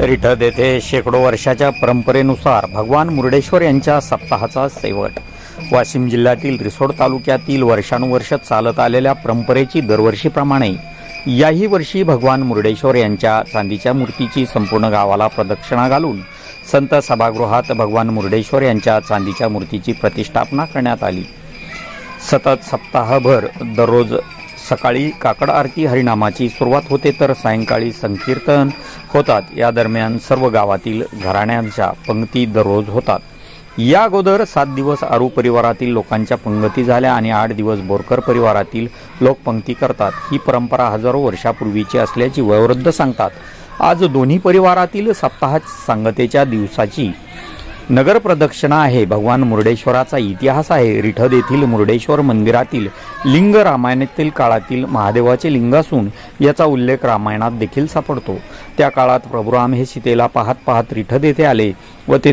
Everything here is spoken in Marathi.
रिठद येथे शेकडो वर्षाच्या परंपरेनुसार भगवान मुर्डेश्वर यांच्या सप्ताहाचा शेवट वाशिम जिल्ह्यातील रिसोड तालुक्यातील वर्षानुवर्ष चालत आलेल्या परंपरेची दरवर्षीप्रमाणे याही वर्षी भगवान मुर्डेश्वर यांच्या चांदीच्या मूर्तीची संपूर्ण गावाला प्रदक्षिणा घालून संत सभागृहात भगवान मुर्डेश्वर यांच्या चांदीच्या मूर्तीची प्रतिष्ठापना करण्यात आली. सतत सप्ताहभर दररोज सकाळी काकड आरती हरिनामाची सुरुवात होते तर सायंकाळी संकीर्तन होतात. या दरम्यान सर्व गावातील घराण्यांच्या पंक्ती दररोज होतात. या अगोदर सात दिवस आरू परिवारातील लोकांच्या पंगती झाल्या आणि आठ दिवस बोरकर परिवारातील लोक पंक्ती करतात. ही परंपरा हजारो वर्षापूर्वीची असल्याची वयोवृद्ध सांगतात. आज दोन्ही परिवारातील सप्ताह सांगतेच्या दिवसाची नगर प्रदक्षिणा आहे. भगवान मुर्डेश्वराचा इतिहास आहे. रिठद येथील मुर्डेश्वर मंदिरातील लिंग रामायणातील काळातील महादेवाचे लिंग असून याचा उल्लेख रामायणात देखील सापडतो. त्या काळात प्रभुराम हे सीतेला पाहत पाहत रिठद येथे आले व ते